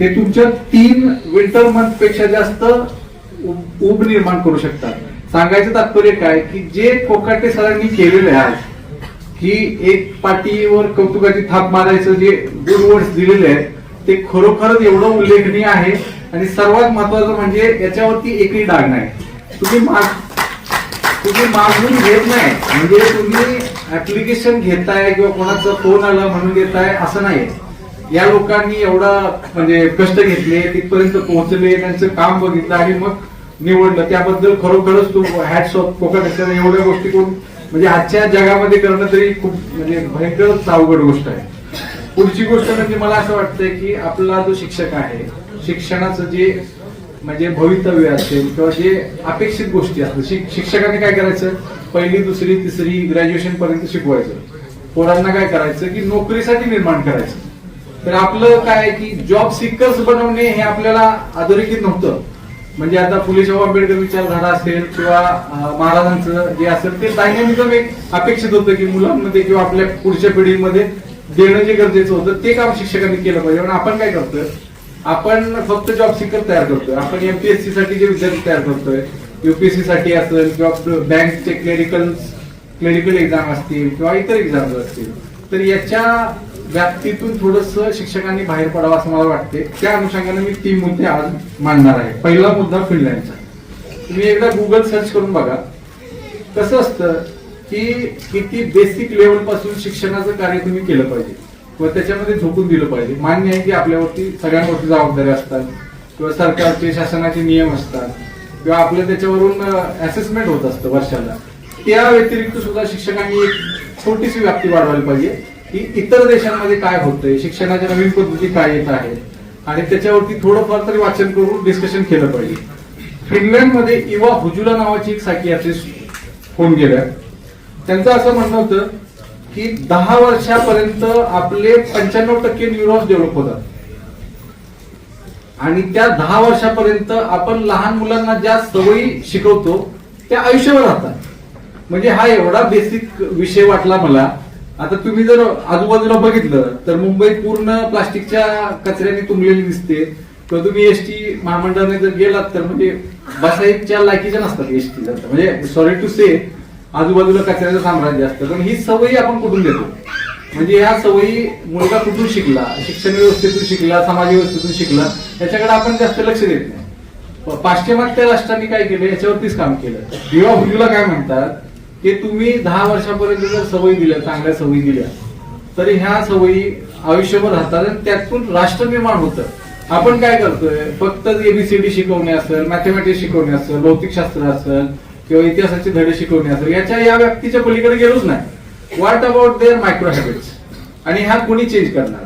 ते तुमच्या तीन विंटर मंथपेक्षा जास्त उ- ऊब निर्माण करू शकतात. सांगायचं तात्पर्य काय की जे कोकाटे सरांनी केलेले आहे की एक पाठीवर कौतुकाची थाप मारायचं जे गुड वर्ड्स दिलेले आहेत ते खरोखरच एवढं उल्लेखनीय आहे. आणि सर्वात महत्वाचं म्हणजे याच्यावरती एकही डाग नाही. तुम्ही माग तुम्ही मागून घेत नाही. म्हणजे तुम्ही ऍप्लिकेशन घेताय किंवा कोणाचा फोन आला म्हणून घेताय असं नाही या लोकांनी एवढा म्हणजे कष्ट घेतले तिथपर्यंत पोहोचले त्यांचं काम बघितलं आणि मग निवडलं. त्याबद्दल खरोखरच तू हॅट्स ऑफ कोकण एवढ्या गोष्टी करून म्हणजे आजच्या जगामध्ये करणं तरी खूप म्हणजे भयंकरच अवघड गोष्ट आहे. पुढची गोष्ट म्हणजे मला असं वाटतंय की आपला जो शिक्षक आहे शिक्षणाचं जे म्हणजे भवितव्य असेल किंवा जे अपेक्षित गोष्टी असतात शिक्षकाने काय करायचं? पहिली दुसरी तिसरी ग्रॅज्युएशन पर्यंत शिकवायचं. पोरांना काय करायचं? की नोकरीसाठी निर्माण करायचं. तर आपलं काय आहे की जॉब सिकर्स बनवणे हे आपल्याला अधोरेखित नव्हतं. म्हणजे आता फुले शाहू आंबेडकर विचारधारा असेल किंवा महाराजांचं जे असेल ते डायनॅमिझम एक अपेक्षित होतं की मुलांमध्ये किंवा आपल्या पुढच्या पिढीमध्ये देणं जे गरजेचं होतं ते काम शिक्षकांनी केलं पाहिजे. पण आपण काय करतोय आपण फक्त जॉब सिकर तयार करतोय. आपण एमपीएससी साठी जे विद्यार्थी तयार करतोय युपीएससी साठी असेल किंवा बँकचे क्लेरिकल क्लेरिकल एक्झाम असतील किंवा इतर एक्झाम असतील तर याच्या व्याप्तीतून थोडस शिक्षकांनी बाहेर पडावं असं मला वाटते त्या अनुषंगाने मी तीन मुद्दे आज मांडणार आहे. पहिला मुद्दा फिनलँडचा तुम्ही एकदा गुगल सर्च करून बघा. कसं असतं की किती बेसिक लेवलपासून शिक्षणाचं कार्य तुम्ही केलं पाहिजे. किंवा त्याच्यामध्ये झोकून दिलं पाहिजे. मान्य आहे की आपल्यावरती सगळ्यांवरती जबाबदाऱ्या असतात. किंवा सरकारचे शासनाचे नियम असतात. किंवा आपलं त्याच्यावरून असेसमेंट होत असतं वर्षाला. त्या व्यतिरिक्त सुद्धा शिक्षकांनी एक छोटीशी व्याप्ती वाढवायला पाहिजे. की इतर देशांमध्ये काय होतंय शिक्षणाच्या नवीन पद्धती काय येत आहेत आणि त्याच्यावरती थोडंफार तरी वाचन करून डिस्कशन केलं पाहिजे. फिनलँडमध्ये इवा हुजुला नावाची एक सायकियाट्रिस्ट होऊन गेल्या त्यांचं असं म्हणणं होतं की दहा वर्षापर्यंत आपले पंच्याण्णव टक्के न्यूरॉन्स डेव्हलप होतात. आणि त्या दहा वर्षापर्यंत आपण लहान मुलांना ज्या सवयी शिकवतो त्या आयुष्यभर राहतात. म्हणजे हा एवढा बेसिक विषय वाटला मला. आता तुम्ही जर आजूबाजूला बघितलं तर मुंबईत पूर्ण प्लास्टिकच्या कचऱ्याने तुंबलेली दिसते. किंवा तुम्ही एसटी महामंडळाने जर गेलात तर म्हणजे बसायच्या लायकीच्या नसतात एसटी म्हणजे सॉरी टू से आजूबाजूला कचऱ्याचं साम्राज्य असतं. पण ही सवयी आपण कुठून देतो? म्हणजे ह्या सवयी मुलगा कुठून शिकला? शिक्षण व्यवस्थेतून शिकला? समाज व्यवस्थेतून शिकला? याच्याकडे आपण जास्त लक्ष देत नाही. पाश्चिमात्य राष्ट्रांनी काय केलं? याच्यावरतीच काम केलं. किंवा हुजूला काय म्हणतात? की तुम्ही दहा वर्षापर्यंत जर सवयी दिल्या चांगल्या सवयी दिल्या तर ह्या सवयी आयुष्यभर राहतात आणि त्यातून राष्ट्र निर्माण होतं. आपण काय करतोय? फक्त एबीसीडी शिकवणे असेल मॅथमॅटिक्स शिकवणे असेल भौतिकशास्त्र असेल किंवा इतिहासाचे धडे शिकवणे असेल याच्या या व्यक्तीच्या पलीकडे गेलोच नाही. What about their micro habits आणि ह्या कोणी चेंज करणार?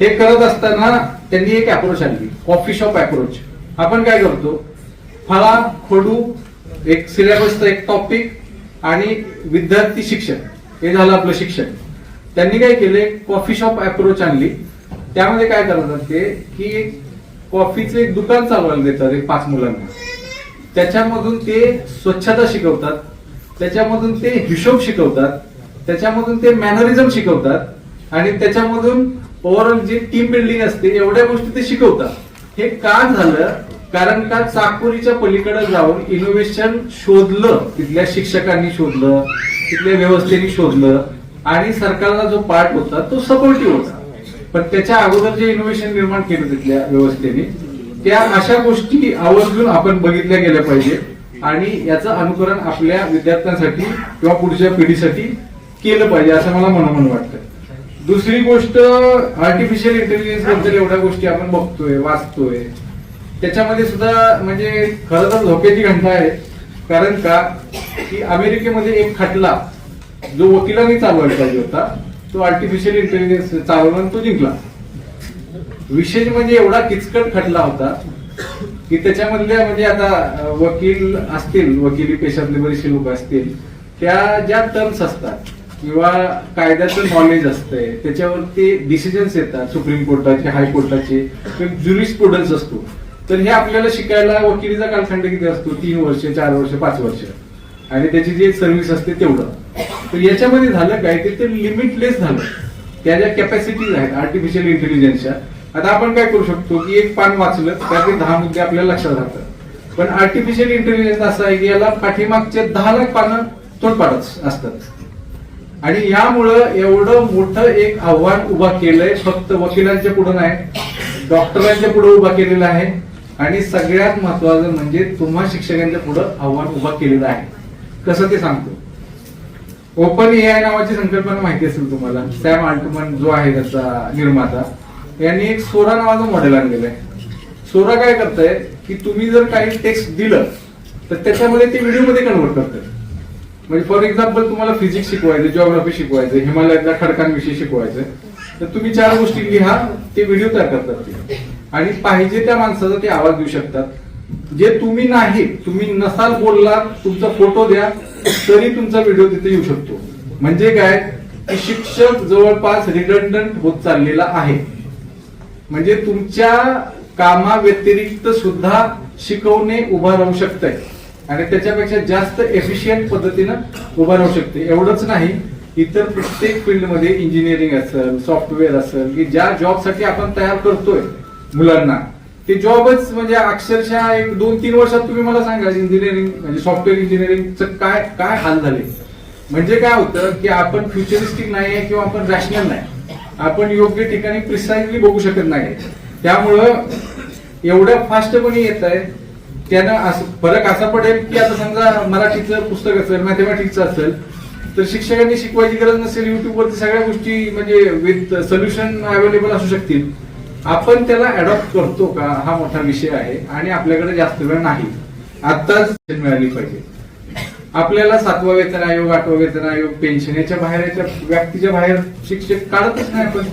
हे करत असताना त्यांनी एक अप्रोच आणली कॉफी शॉप अप्रोच आपण काय करतो? फळा खोडू एक सिलेबसचा एक टॉपिक आणि विद्यार्थी शिक्षण हे झालं आपलं शिक्षण. त्यांनी काय केले? कॉफी शॉप अप्रोच आणली. त्यामध्ये काय करतात ते की कॉफीचे कॉफीचं एक दुकान चालवायला देतात एक पाच मुलांना. त्याच्यामधून ते स्वच्छता शिकवतात त्याच्यामधून ते हिशोब शिकवतात त्याच्यामधून ते मॅनरिझम शिकवतात आणि त्याच्यामधून ओव्हरऑल जी टीम बिल्डिंग असते एवढ्या गोष्टी ते शिकवतात. हे का झालं? कारण का चाकोरीच्या पलीकडे जाऊन इनोव्हेशन शोधलं तिथल्या शिक्षकांनी शोधलं तिथल्या व्यवस्थेने शोधलं आणि सरकारचा जो पार्ट होता तो सपोर्टिव्ह होता. पण त्याच्या अगोदर जे इनोव्हेशन निर्माण केलं तिथल्या व्यवस्थेने त्या अशा गोष्टी आवर्जून आपण बघितल्या गेल्या पाहिजे आणि याचं अनुकरण आपल्या विद्यार्थ्यांसाठी किंवा पुढच्या पिढीसाठी केलं पाहिजे असं मला मनोमन वाटतं. दुसरी गोष्ट आर्टिफिशियल इंटेलिजन्सबद्दल एवढ्या गोष्टी आपण बघतोय वाचतोय. त्याच्यामध्ये सुद्धा म्हणजे खरं तर धोक्याची घंटा आहे. कारण का? की अमेरिकेमध्ये एक खटला जो वकिलांनी चालवायला पाहिजे होता तो आर्टिफिशियल इंटेलिजन्स चालवून तो जिंकला. विशेष म्हणजे एवढा किचकट खटला होता की त्याच्यामधल्या म्हणजे आता वकील असतील वकिली पेशातले बरेचसे लोक असतील त्या ज्या टर्म्स असतात किंवा कायद्याचं नॉलेज असतंय त्याच्यावरती डिसिजन्स येतात सुप्रीम कोर्टाचे हायकोर्टाचे ज्युरिस्प्रुडन्स असतो. तर हे आपल्याला शिकायला वकिलीचा कालखंड किती असतो? तीन वर्ष चार वर्ष पाच वर्ष. आणि त्याची जी सर्व्हिस असते तेवढं. तर याच्यामध्ये झालं काय? ते लिमिटलेस झालं. त्या ज्या कॅपॅसिटीज आहेत आर्टिफिशियल इंटेलिजन्सच्या आता आपण काय करू शकतो की एक पान वाचलं त्यातले दहा मुद्दे आपल्याला लक्षात राहतात. पण आर्टिफिशियल इंटेलिजन्स असं आहे की याला पाठीमागचे दहा लाख पानं तोडपाडच असतात. आणि यामुळं एवढं मोठं एक आव्हान उभा केलंय फक्त वकिलांच्या पुढे नाही डॉक्टरांच्या पुढे उभा केलेलं आहे. आणि सगळ्यात महत्वाचं म्हणजे तुम्हा शिक्षकांच्या पुढे आव्हान उभा केलेलं आहे. कसं ते सांगतो? ओपन ए आय नावाची संकल्पना माहिती असेल तुम्हाला. सॅम आल्टमन जो आहे त्याचा निर्माता यांनी एक सोरा नावाचं मॉडेल आणलेलं आहे. सोरा काय करतंय की तुम्ही जर काही टेक्स्ट दिलं तर त्याच्यामध्ये ते व्हिडिओमध्ये कन्वर्ट करतंय. म्हणजे फॉर एक्झाम्पल तुम्हाला फिजिक्स शिकवायचं जिओग्राफी शिकवायचं हिमालयातल्या खडकांविषयी शिकवायचं तर तुम्ही चार गोष्टी लिहा ते व्हिडिओ तयार करतात आणि पाहिजे त्या माणसाचा ते आवाज देऊ शकतात. जे तुम्ही नाही तुम्ही नसाल बोलला तुमचा फोटो द्या तरी तुमचा व्हिडिओ तिथे येऊ शकतो. म्हणजे काय? की शिक्षक जवळपास रिडंडंट होत चाललेला आहे. म्हणजे तुमच्या कामा व्यतिरिक्त सुद्धा शिकवणे उभा राहू शकतंय. आणि त्याच्यापेक्षा जास्त एफिशियंट पद्धतीनं उभा राहू शकते. एवढंच नाही इतर प्रत्येक फील्डमध्ये इंजिनिअरिंग असेल सॉफ्टवेअर असेल की ज्या जॉबसाठी आपण तयार करतोय मुलांना. ते जॉबच म्हणजे अक्षरशः एक दोन तीन वर्षात तुम्ही मला सांगा इंजिनिअरिंग म्हणजे सॉफ्टवेअर इंजिनिअरिंगचं काय काय हाल झाले. म्हणजे काय होतं की आपण फ्युचरिस्टिक नाही आहे किंवा आपण रॅशनल नाही. आपण योग्य ठिकाणी प्रिसाइजली बघू शकत नाही त्यामुळं एवढ्या फास्टपणे येत आहे त्यानं असं फरक असा पडेल की आता समजा मराठीचं पुस्तक असेल मॅथमॅटिक्सचं असेल तर शिक्षकांनी शिकवायची गरज नसेल युट्यूबवरती सगळ्या गोष्टी म्हणजे विथ सोल्युशन अवेलेबल असू शकतील. आपण त्याला अडॉप्ट करतो का हा मोठा विषय आहे आणि आपल्याकडे जास्त वेळ नाही. आत्ताच मिळाली पाहिजे. आपल्याला सातवा वेतन आयोग आठवा वेतन आयोग पेन्शन याच्या बाहेर याच्या व्यक्तीच्या बाहेर शिक्षक काढतच नाही आपण.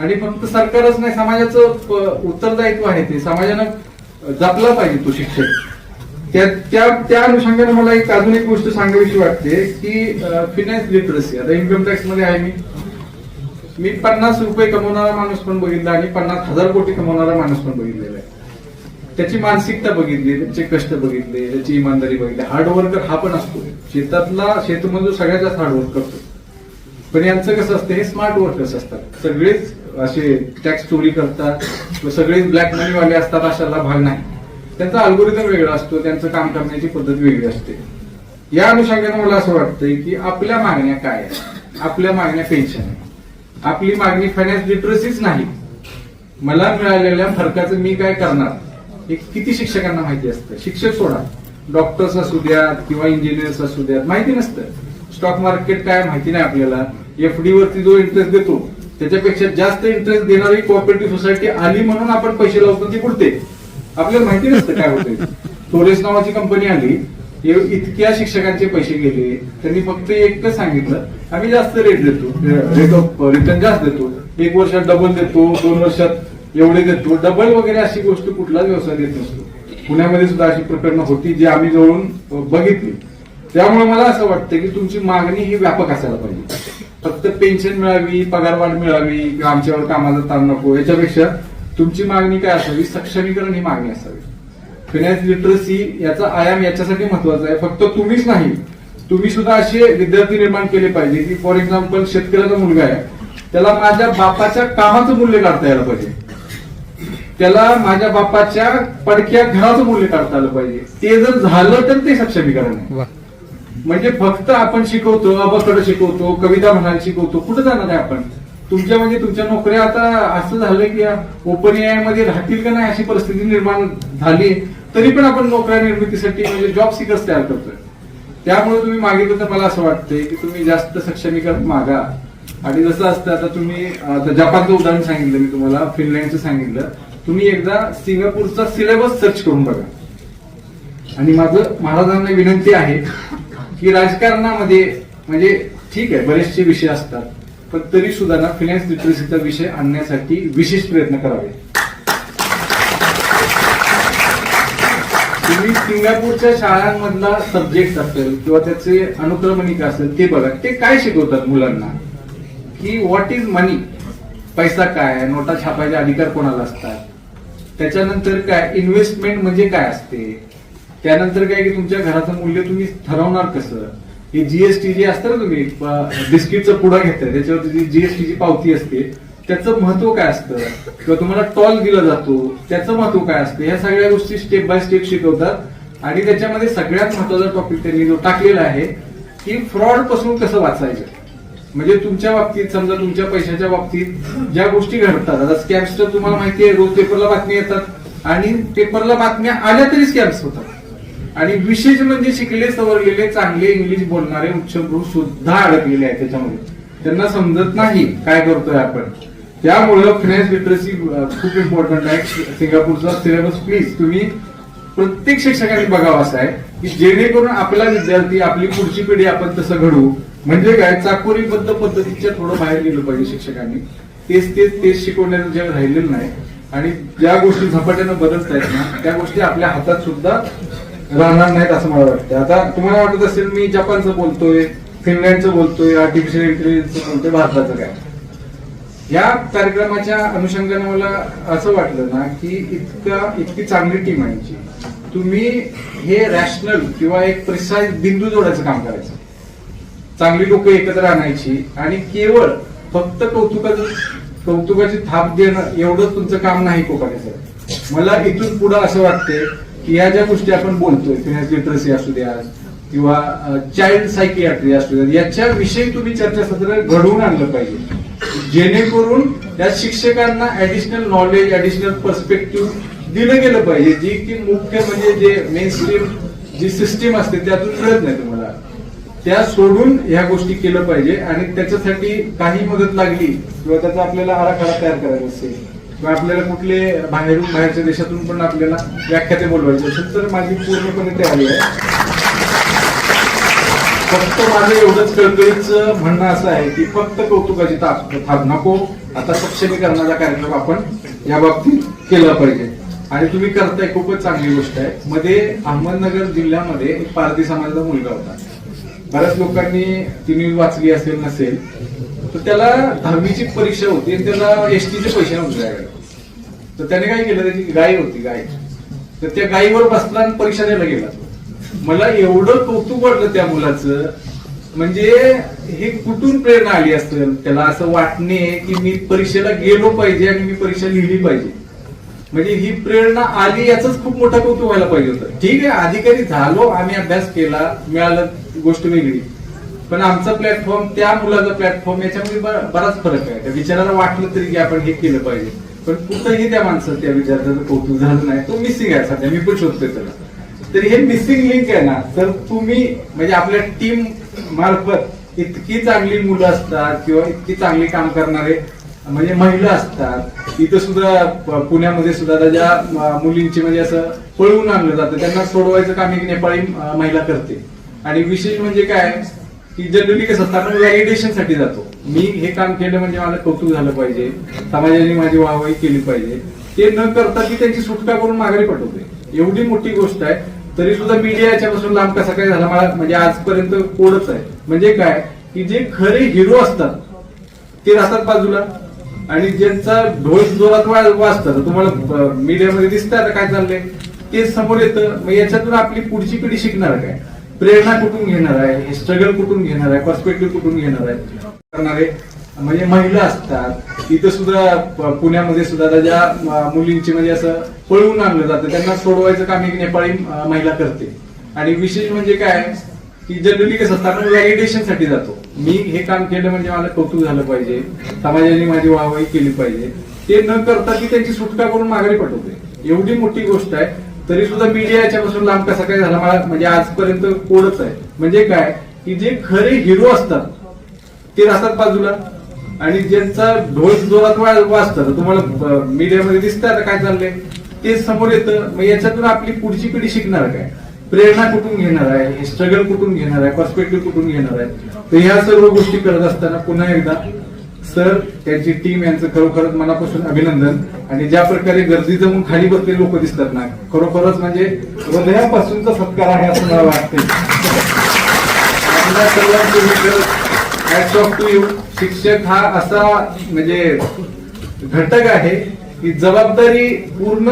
आणि फक्त सरकारच नाही समाजाचं उत्तरदायित्व आहे ते. समाजानं जपला पाहिजे तो शिक्षक त्या त्या त्या अनुषंगाने मला एक अजून एक गोष्ट सांगावीशी वाटते की फिनान्स लिटरसी आता इन्कम टॅक्समध्ये आहे मी. मी पन्नास रुपये कमवणारा माणूस पण बघितला आणि पन्नास हजार कोटी कमवणारा माणूस पण बघितलेला आहे. त्याची मानसिकता बघितली त्याचे कष्ट बघितले त्याची इमानदारी बघितली. हार्डवर्कर हा पण असतो. शेतातला शेतमजूर सगळ्यात जास्त हार्डवर्क करतो. पण यांचं कसं असतं हे स्मार्ट वर्कर्स असतात. सगळेच असे टॅक्स चोरी करतात सगळेच ब्लॅक मनीवाले असतात अशाला भाग नाही. त्यांचा अल्गोरिदम वेगळा असतो त्यांचं काम करण्याची पद्धत वेगळी असते. या अनुषंगाने मला असं वाटतंय की आपल्या मागण्या काय आहेत? आपल्या मागण्या पेन्शन आहे आपली मागणी फायनान्स लिटरसीच नाही. मला मिळालेल्या फरकाचं मी काय करणार? हे किती शिक्षकांना माहिती असतं? शिक्षक सोडा. डॉक्टर्स असू द्यात किंवा इंजिनियर्स असू द्यात माहिती नसतं. स्टॉक मार्केट काय माहिती नाही आपल्याला. एफडी वरती जो इंटरेस्ट देतो त्याच्यापेक्षा जास्त इंटरेस्ट देणारी कोऑपरेटिव्ह सोसायटी आली म्हणून आपण पैसे लावतो ती पुढते आपल्याला माहिती नसतं काय होते टोरेस नावाची कंपनी आली. इतक्या शिक्षकांचे पैसे गेले त्यांनी फक्त एकच सांगितलं आम्ही जास्त रेट देतो. रेट ऑफ रिटर्न जास्त देतो. एक वर्षात डबल देतो दोन वर्षात एवढे देतो. डबल वगैरे अशी गोष्ट कुठलाच व्यवसाय देत नसतो. पुण्यामध्ये सुद्धा अशी प्रकरणं होती जी आम्ही जवळून बघितली. त्यामुळे मला असं वाटतं की तुमची मागणी ही व्यापक असायला पाहिजे. फक्त पेन्शन मिळावी पगारवाढ मिळावी आमच्यावर कामाचा ताण नको याच्यापेक्षा तुमची मागणी काय असावी? सक्षमीकरण ही मागणी असावी. फिनान्स लिटरसी याचा आयाम याच्यासाठी महत्त्वाचा आहे. फक्त तुम्हीच नाही तुम्ही सुद्धा असे विद्यार्थी निर्माण केले पाहिजे की फॉर एक्झाम्पल शेतकऱ्याचा मुलगा आहे. त्याला माझ्या बापाच्या कामाचं मूल्य काढता यायला पाहिजे. त्याला माझ्या बापाच्या पडक्या घराचं मूल्य काढता आलं पाहिजे. ते जर झालं तर ते सक्षमीकरण आहे. म्हणजे फक्त आपण शिकवतो अबाकडे शिकवतो कविता म्हणायला शिकवतो कुठं जाणार आहे आपण? तुमच्या म्हणजे तुमच्या नोकऱ्या आता असं झालं की ओपन एआयमध्ये राहतील का नाही अशी परिस्थिती निर्माण झाली तरी पण आपण नोकऱ्या निर्मितीसाठी म्हणजे जॉब सिकर्स तयार करतोय. त्यामुळे तुम्ही मागितलं तर मला असं वाटतंय की तुम्ही जास्त सक्षमीकरण मागा. आणि जसं असतं आता तुम्ही जपानचं उदाहरण सांगितलं मी तुम्हाला फिनलँडचं सांगितलं. तुम्ही एकदा सिंगापूरचा सिलेबस सर्च करून बघा. आणि माझं महाराजांना विनंती आहे की राजकारणामध्ये म्हणजे ठीक आहे बरेचसे विषय असतात. पण तरी सुद्धा ना फिनान्स लिटरसीचा विषय आणण्यासाठी विशेष प्रयत्न करावे. तुम्ही सिंगापूरच्या शाळांमधला सब्जेक्ट असेल किंवा त्याचे अनुक्रमणिका असेल ते बघा. ते काय शिकवतात मुलांना? की व्हॉट इज मनी पैसा काय आहे? नोटा छापायचे अधिकार कोणाला असतात? त्याच्यानंतर काय? इन्व्हेस्टमेंट म्हणजे काय असते? त्यानंतर काय की तुमच्या घराचं मूल्य तुम्ही ठरवणार कसं? हे जीएसटी जे असतं ना तुम्ही प- बिस्किटचं पुडा घेताय त्याच्यावरती जी जीएसटीची पावती असते त्याचं महत्त्व काय असतं? किंवा तुम्हाला टॉल दिला जातो त्याचं महत्त्व काय असतं? या सगळ्या गोष्टी स्टेप बाय स्टेप शिकवतात. आणि त्याच्यामध्ये सगळ्यात महत्त्वाचा टॉपिक त्यांनी जो टाकलेला आहे की फ्रॉडपासून कसं वाचायचं? म्हणजे तुमच्या बाबतीत समजा तुमच्या पैशाच्या बाबतीत ज्या गोष्टी घडतात आता स्कॅम्स तर तुम्हाला माहिती आहे रोज पेपरला बातमी येतात. आणि पेपरला बातम्या आल्या तरी स्कॅम्स होतात. आणि विशेष म्हणजे शिकले सवरलेले चांगले इंग्लिश बोलणारे उच्चभ्रू सुद्धा अडकलेले आहेत त्याच्यामध्ये. त्यांना समजत नाही काय करतोय आपण. त्यामुळं फिनान्स लिटरसी खूप इम्पॉर्टंट आहे. सिंगापूरचा सिलेबस प्लीज तुम्ही प्रत्येक शिक्षकांनी बघावं असं आहे की जेणेकरून आपला विद्यार्थी आपली पुढची पिढी आपण तसं घडवू. म्हणजे काय? चाकोरीबद्ध पद्धतीच्या थोडं बाहेर गेलं पाहिजे शिक्षकांनी. तेच तेच तेच शिकवण्याचं जे राहिलेलं नाही. आणि ज्या गोष्टी झपाट्यानं बदलत आहेत ना त्या गोष्टी आपल्या हातात सुद्धा राहणार नाहीत असं मला वाटतं आता तुम्हाला वाटत असेल मी जपानचं बोलतोय फिनलँडचं बोलतोय आर्टिफिशियल इंटेलिजन्सचं बोलतोय भारताचं काय? या कार्यक्रमाच्या अनुषंगाने मला असं वाटलं ना की इतका इतकी चांगली टीम आहे तुम्ही हे रॅशनल किंवा एक प्रिसाइज बिंदू जोडायचं काम करायचं. चांगली लोक एकत्र आणायची आणि केवळ फक्त कौतुकाचं कौतुकाची थाप देणं एवढंच तुमचं काम नाही कोकणाचं मला इथून पुढं असं वाटते की या ज्या गोष्टी आपण बोलतोय फिनान्स लिटरसी असू द्या किंवा चाइल्ड सायकियाट्री असू द्या याच्याविषयी तुम्ही चर्चासत्र घडवून आणलं पाहिजे. जेणेकरून त्या शिक्षकांना ऍडिशनल नॉलेज ऍडिशनल पर्स्पेक्टिव्ह दिलं गेलं पाहिजे जी की मुख्य म्हणजे जे मेन स्ट्रीम जी सिस्टीम असते त्यातून मिळत नाही तुम्हाला. त्या सोडून ह्या गोष्टी केलं पाहिजे आणि त्याच्यासाठी काही मदत लागली किंवा त्याचा आपल्याला आराखडा तयार करायचा असेल किंवा आपल्याला कुठले बाहेरून बाहेरच्या देशातून पण आपल्याला व्याख्याते बोलवायचे असेल तर माझी पूर्णपणे तयारी आहे. फक्त माझं एवढंच कळकळीचं म्हणणं असं आहे की फक्त कौतुकाची ताप नको. आता सक्षमीकरणाचा कार्यक्रम आपण या बाबतीत केला पाहिजे. आणि तुम्ही करताय खूपच चांगली गोष्ट आहे. मध्ये अहमदनगर जिल्ह्यामध्ये एक पारधी समाजाचा मुलगा होता. बऱ्याच लोकांनी तिने वाचली असेल नसेल तर त्याला दहावीची परीक्षा होती आणि त्याला एसटीचे पैसे नव्हते तर त्याने काय केलं त्याची गाय होती गाय. तर त्या गायीवर बसला आणि परीक्षा द्यायला गेला. मला एवढं कौतुक वाटलं त्या मुलाचं. म्हणजे हे कुठून प्रेरणा आली असेल? त्याला असं वाटणे की मी परीक्षेला गेलो पाहिजे आणि मी परीक्षा लिहिली पाहिजे. म्हणजे ही प्रेरणा आली याच खूप मोठा कौतुक व्हायला पाहिजे होतं. ठीक आहे अधिकारी झालो आम्ही अभ्यास केला मिळालं गोष्ट वेगळी. पण आमचा प्लॅटफॉर्म त्या मुलाचा प्लॅटफॉर्म याच्यामध्ये बराच फरक आहे. त्या विचाराला वाटलं तरी की आपण हे केलं पाहिजे. पण कुठंही त्या माणसाचं त्या विद्यार्थ्याचं कौतुक झालं नाही. तो मिसिंग आहे सध्या. मी पण शोधतोय त्याला. तर हे मिसिंग लिंक आहे ना. तर तुम्ही म्हणजे आपल्या टीम मार्फत इतकी चांगली मुलं असतात किंवा इतकी चांगली काम करणारे म्हणजे महिला असतात इथं सुद्धा पुण्यामध्ये सुद्धा त्याच्या ज्या मुलींची म्हणजे असं पळवून आणलं जातं त्यांना सोडवायचं काम एक नेपाळी महिला करते. आणि विशेष म्हणजे काय की जनरली कसं असतं आपण व्हॅलिडेशनसाठी जातो. मी हे काम केलं म्हणजे मला कौतुक झालं पाहिजे समाजाने माझी वाहवाही केली पाहिजे. ते न करता ती त्यांची सुटका करून माघारी पटवते एवढी मोठी गोष्ट आहे. तरी सुद्धा मीडिया याच्यापासून लांब कसा काय झाला? मला म्हणजे आजपर्यंत कोडच आहे. म्हणजे काय? की जे खरे हिरो असतात ते राहतात बाजूला. आणि ज्यांचा ढोल जोरात वाजतात तुम्हाला मीडियामध्ये दिसतं आता काय चाललंय? ते समोर येतं. मग याच्यातून आपली पुढची पिढी शिकणार काय? प्रेरणा कुठून घेणार आहे? स्ट्रगल कुठून घेणार आहे? पर्स्पेक्टिव्ह कुठून घेणार आहे? करणारे म्हणजे महिला असतात इथं सुद्धा पुण्यामध्ये सुद्धा ज्या मुलींची म्हणजे असं पळवून आणलं जातं त्यांना सोडवायचं काम एक नेपाळी महिला करते. आणि विशेष म्हणजे काय की जनरली कसं असतं आपण व्हॅलिडेशनसाठी जातो. मी हे काम केलं म्हणजे मला कौतुक झालं पाहिजे समाजाने माझी वाहवाही केली पाहिजे. ते न करता ती त्यांची सुटका करून माघारी पटवते एवढी मोठी गोष्ट आहे तरी सुद्धा मीडिया याच्यापासून लांब कसा काय झाला मला म्हणजे आजपर्यंत कोडच आहे. म्हणजे काय की जे खरे हिरो असतात ते राहतात बाजूला. आणि ज्यांचा ढोल जोरात वा- वाजतात तुम्हाला मीडियामध्ये दिसतं आता काय चाललंय? ते समोर येतं मग याच्यातून आपली पुढची पिढी शिकणार काय? प्रेरणा कुठून घेणार आहे? स्ट्रगल कुठून घेणार आहे? पर्स्पेक्टिव्ह कुठून घेणार आहे? तर ह्या सर्व गोष्टी करत असताना पुन्हा एकदा सर त्यांची टीम यांचं खरोखरच मनापासून अभिनंदन. आणि ज्या प्रकारे गर्दी जमून खाली बसलेले लोक दिसतात ना खरोखरच म्हणजे हृदयापासूनचा सत्कार आहे असं मला वाटते सर्वांचे हॅट्स ऑफ टू यू शिक्षक हा असा म्हणजे घटक आहे की जबाबदारी पूर्ण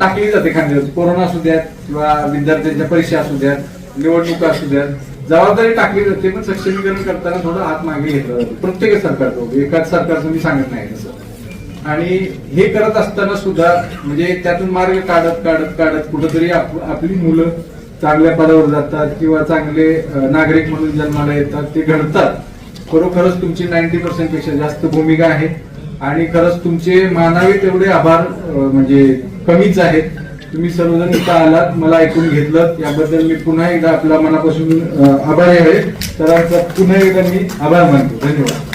टाकली जाते खांद्यावर कोरोना असू द्यात किंवा विद्यार्थ्यांच्या परीक्षा असू द्यात निवडणुका असू द्यात जबाबदारी टाकली जाते पण सक्षमीकरण करताना थोडं हात मागे घेतलं जातं. प्रत्येक सरकार एकाच सरकारचं मी सांगत नाही तसं. आणि हे करत असताना सुद्धा म्हणजे त्यातून मार्ग काढत काढत काढत कुठंतरी आपली मुलं चांगल्या पदावर जातात किंवा चांगले नागरिक म्हणून जन्माला येतात ते घडतात. खरोखरच तुमची नाईन्टी पर्सेंटपेक्षा जास्त भूमिका आहे. आणि खरंच तुमचे मानावे तेवढे आभार म्हणजे कमीच आहेत. तुम्ही सर्वजण इथं आलात मला ऐकून घेतलं. याबद्दल मी पुन्हा एकदा आपल्या मनापासून आभार आभारी आहे. तर पुन्हा एकदा मी आभार मानतो. धन्यवाद.